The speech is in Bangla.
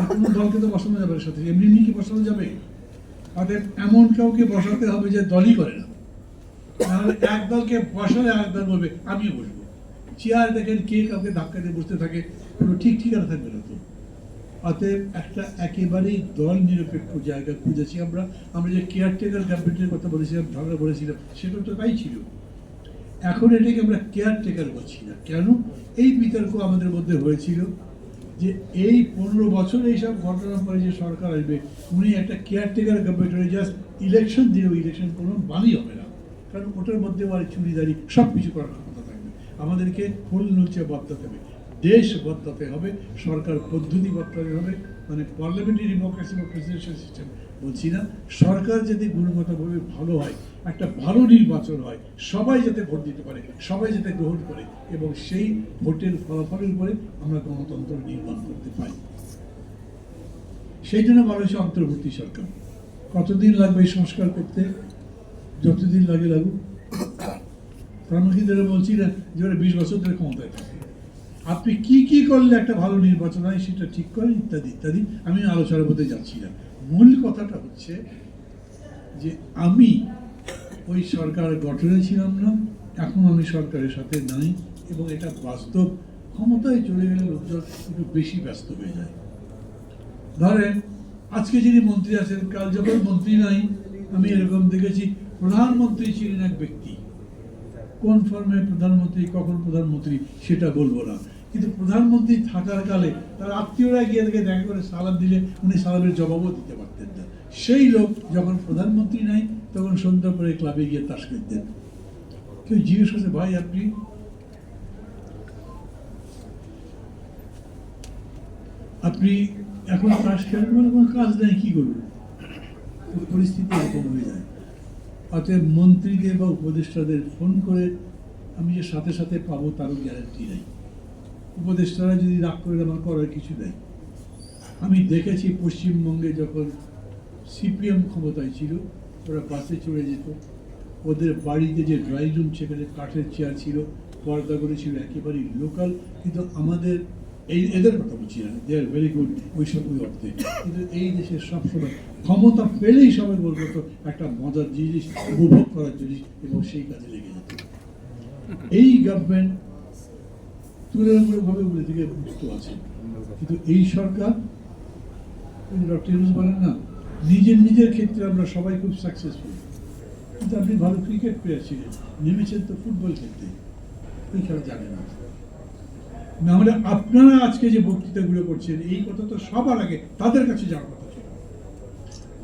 আর কোনো দলকে তো বসানো যাবে সাথে এমনি এমনি কি বসানো যাবে? অতএব এমন কাউকে বসাতে হবে যে দলই করে না। নাহলে এক দলকে বসালে আরেক দল বলবে, আমিও বসবো। চেয়ার দেখেন কে কাউকে ধাক্কা দিয়ে বসতে থাকে, কোনো ঠিক ঠিকানা থাকবে না তো। অতএব একটা একেবারেই দল নিরপেক্ষ জায়গা খুঁজেছি আমরা। আমরা যে কেয়ারটেকার গভর্নমেন্টের কথা বলেছিলাম ঝগড়া বলেছিলাম সেটা তো তাই ছিল। এখন এটাকে আমরা কেয়ারটেকার বলছি না। কেন? এই বিতর্ক আমাদের মধ্যে হয়েছিল। যে এই পনেরো বছর এইসব ঘটনার পরে যে সরকার আসবে, উনি একটা কেয়ারটেকার গভর্নমেন্ট জাস্ট ইলেকশন দিলেও ইলেকশন কোনো মানই হবে না। কারণ ওটার মধ্যে আর চুরিদারি সব কিছু করার ক্ষমতা থাকবে। আমাদেরকে ফুল নুচে বদলাতে হবে। দেশ বদলাতে হবে, সরকার পদ্ধতি বদলাতে হবে। মানে পার্লামেন্টারি ডেমোক্রেসি বা প্রেসিডেন্সিয়াল সিস্টেম বলছি না। সরকার যদি গুণগতভাবে ভালো হয় একটা ভালো নির্বাচন হয়, সবাই যাতে ভোট দিতে পারে, সবাই যাতে গ্রহণ করে, এবং সেই ভোটের ফলাফলের উপরে আমরা গণতন্ত্র নির্মাণ করতে পারি। সেই জন্য হয়েছে অন্তর্বর্তী সরকার। কতদিন লাগবে এই সংস্কার করতে? যতদিন লাগে লাগুক। প্রাণীদের বলছি না, যে ওরা বিশ বছর ধরে ক্ষমতায় থাকে। আপনি কি কি করলে একটা ভালো নির্বাচন হয় সেটা ঠিক করেন, ইত্যাদি ইত্যাদি। আমি আলোচনার মধ্যে যাচ্ছি না। মূল কথাটা হচ্ছে যে আমি ওই সরকার গঠনে ছিলাম না, এখন আমি সরকারের সাথে নাই এবং এটা বাস্তব ক্ষমতায় চলে গেলে লোকজন একটু বেশি ব্যস্ত হয়ে যায়। ধরেন, আজকে যিনি মন্ত্রী আছেন, কাল যখন মন্ত্রী নাই, আমি এরকম দেখেছি, প্রধানমন্ত্রী ছিলেন এক ব্যক্তি। কোন ফর্মে প্রধানমন্ত্রী, কখন প্রধানমন্ত্রী, সেটা বলব না। কিন্তু প্রধানমন্ত্রী থাকার কালে তার আত্মীয়রা গিয়ে থেকে দেখা করে সালাম দিলে উনি সালামের জবাবও দিতে পারতেন না। সেই লোক যখন প্রধানমন্ত্রী নাই, তখন সন্ধ্যা পরে ক্লাবে গিয়ে তাস খেলতেন। কেউ জিজ্ঞেস করছে, ভাই, আপনি? আপনি এখন তাস খেলবেন মানে কোনো কাজ নেই, কি করবেন? পরিস্থিতি এরকম হয়ে যায়। অতএব মন্ত্রীদের বা উপদেষ্টাদের ফোন করে আমি যে সাথে সাথে পাবো তারও গ্যারান্টি নেই। উপদেষ্টারা যদি রাগ করে, আমার করার কিছু নেই। আমি দেখেছি পশ্চিমবঙ্গে যখন সিপিএম ক্ষমতায় ছিল, ওরা বাসে চড়ে যেত। ওদের বাড়িতে যে ড্রয়িং রুম সেখানে কাঠের চেয়ার ছিল পর্দাগুলো ছিল একেবারেই লোকাল কিন্তু আমাদের এই, এদের কথা বলছি না দে আর ভেরি গুড ওই সব ওই অর্থে কিন্তু এই দেশে সবসময় ক্ষমতা পেলেই সবাই বলব তো একটা মজার জিনিস, উপভোগ করার জিনিস, এবং সেই কাজে লেগে যেত। এই গভর্নমেন্ট তুলনামূলকভাবে ওগুলো থেকে মুক্ত আছে। কিন্তু এই সরকার ডক্টর ইউনুস বলেন না নিজের নিজের ক্ষেত্রে আমরা সবাই খুব সাকসেসফুল কিন্তু আপনি ভালো ক্রিকেট প্লেয়ার ছিলেন, নেমেছেন তো ফুটবল খেলতে ওই খেলা জানে না। না হলে আপনারা আজকে যে বক্তৃতাগুলো করছেন, এই কথা তো সবার আগে তাদের কাছে যাওয়ার কথা